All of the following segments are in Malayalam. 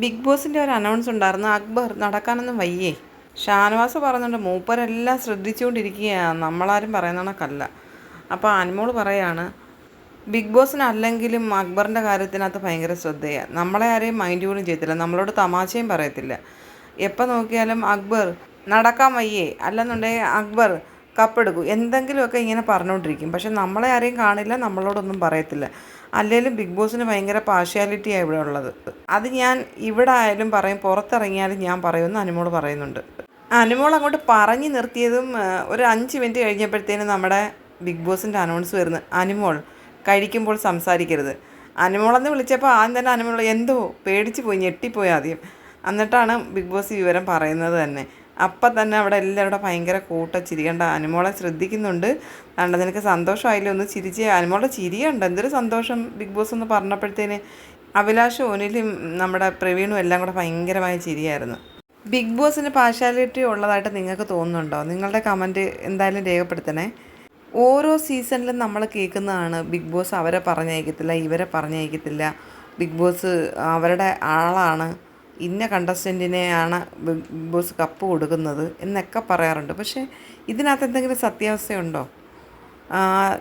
ബിഗ് ബോസിന്റെ ഒരു അനൗൺസ് ഉണ്ടായിരുന്നു അക്ബർ നടക്കാനൊന്നും വയ്യേ. ഷാനവാസ് പറയുന്നുണ്ട് മൂപ്പരെല്ലാം ശ്രദ്ധിച്ചുകൊണ്ടിരിക്കുകയാണ് നമ്മളാരും പറയുന്ന കണക്കല്ല. അപ്പോൾ അനുമോൾ പറയാണ് ബിഗ് ബോസിനല്ലെങ്കിലും അക്ബറിന്റെ കാര്യത്തിനകത്ത് ഭയങ്കര ശ്രദ്ധയാണ് നമ്മളെ ആരെയും മൈൻഡ് പോലും ചെയ്യത്തില്ല നമ്മളോട് തമാശയും പറയത്തില്ല. എപ്പോൾ നോക്കിയാലും അക്ബർ നടക്കാൻ വയ്യേ. അല്ലെന്നുണ്ടെങ്കിൽ അക്ബർ കപ്പെടുക്കും എന്തെങ്കിലുമൊക്കെ ഇങ്ങനെ പറഞ്ഞുകൊണ്ടിരിക്കും. പക്ഷെ നമ്മളെ ആരെയും കാണില്ല നമ്മളോടൊന്നും പറയത്തില്ല. അല്ലെങ്കിലും ബിഗ് ബോസിന് ഭയങ്കര പാർഷ്യാലിറ്റിയാണ് ഇവിടെ ഉള്ളത്. അത് ഞാൻ ഇവിടെ ആയാലും പറയും പുറത്തിറങ്ങിയാലും ഞാൻ പറയുമെന്ന് അനുമോൾ പറയുന്നുണ്ട്. അനുമോൾ അങ്ങോട്ട് പറഞ്ഞു നിർത്തിയതും ഒരു അഞ്ച് മിനിറ്റ് കഴിഞ്ഞപ്പോഴത്തേനും നമ്മുടെ ബിഗ് ബോസിന്റെ അനൗൺസ് വരുന്നു അനുമോൾ കഴിക്കുമ്പോൾ സംസാരിക്കരുത്. അനുമോളെന്ന് വിളിച്ചപ്പോൾ ആദ്യം തന്നെ അനുമോൾ എന്തോ പേടിച്ച് പോയി ഞെട്ടിപ്പോയി ആദ്യം. എന്നിട്ടാണ് ബിഗ് ബോസ് വിവരം പറയുന്നത് തന്നെ. അപ്പം തന്നെ അവിടെ എല്ലാവരുടെ ഭയങ്കര കൂട്ട ചിരികണ്ട. അനുമോളെ ശ്രദ്ധിക്കുന്നുണ്ട്. കണ്ട നിനക്ക് സന്തോഷമായില്ലേ? ഒന്ന് ചിരിച്ച്. അനുമോളുടെ ചിരിയുണ്ട്. എന്തൊരു സന്തോഷം ബിഗ് ബോസ് എന്ന് പറഞ്ഞപ്പോഴത്തേന് അഭിലാഷ് ഒനിലും നമ്മുടെ പ്രവീണും എല്ലാം കൂടെ ഭയങ്കരമായ ചിരിയായിരുന്നു. ബിഗ് ബോസിന് പാർഷ്യാലിറ്റി ഉള്ളതായിട്ട് നിങ്ങൾക്ക് തോന്നുന്നുണ്ടോ? നിങ്ങളുടെ കമന്റ് എന്തായാലും രേഖപ്പെടുത്തണേ. ഓരോ സീസണിലും നമ്മൾ കേൾക്കുന്നതാണ് ബിഗ് ബോസ് അവരെ പറഞ്ഞയക്കത്തില്ല ഇവരെ പറഞ്ഞയക്കത്തില്ല. ബിഗ് ബോസ് അവരുടെ ആളാണ്. ഇന്ന കണ്ടസ്റ്റന്റിനെയാണ് ബിഗ് ബോസ് കപ്പ് കൊടുക്കുന്നത് എന്നൊക്കെ പറയാറുണ്ട്. പക്ഷേ ഇതിനകത്ത് എന്തെങ്കിലും സത്യാവസ്ഥയുണ്ടോ?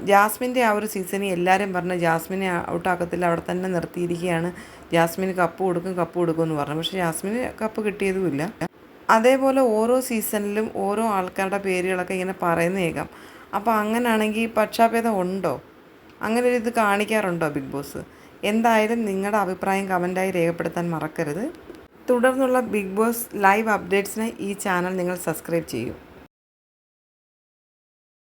ജാസ്മിന്റെ ആ ഒരു സീസണിൽ എല്ലാവരും പറഞ്ഞ് ജാസ്മിനെ ഔട്ടാക്കത്തില്ല അവിടെ തന്നെ നിർത്തിയിരിക്കുകയാണ്. ജാസ്മിന് കപ്പ് കൊടുക്കും കപ്പ് കൊടുക്കും എന്ന് പറഞ്ഞു. പക്ഷേ ജാസ്മിന് കപ്പ് കിട്ടിയതുമില്ല. അതേപോലെ ഓരോ സീസണിലും ഓരോ ആൾക്കാരുടെ പേരുകളൊക്കെ ഇങ്ങനെ പറയുന്ന കേൾക്കാം. അപ്പോൾ അങ്ങനെയാണെങ്കിൽ പക്ഷാഭേദം ഉണ്ടോ? അങ്ങനെ ഒരു ഇത് കാണിക്കാറുണ്ടോ ബിഗ് ബോസ്? എന്തായാലും നിങ്ങളുടെ അഭിപ്രായം കമന്റായി രേഖപ്പെടുത്താൻ മറക്കരുത്. തുടർന്നുള്ള ബിഗ് ബോസ് ലൈവ് അപ്ഡേറ്റ്സിന് ഈ ചാനൽ നിങ്ങൾ സബ്സ്ക്രൈബ് ചെയ്യൂ.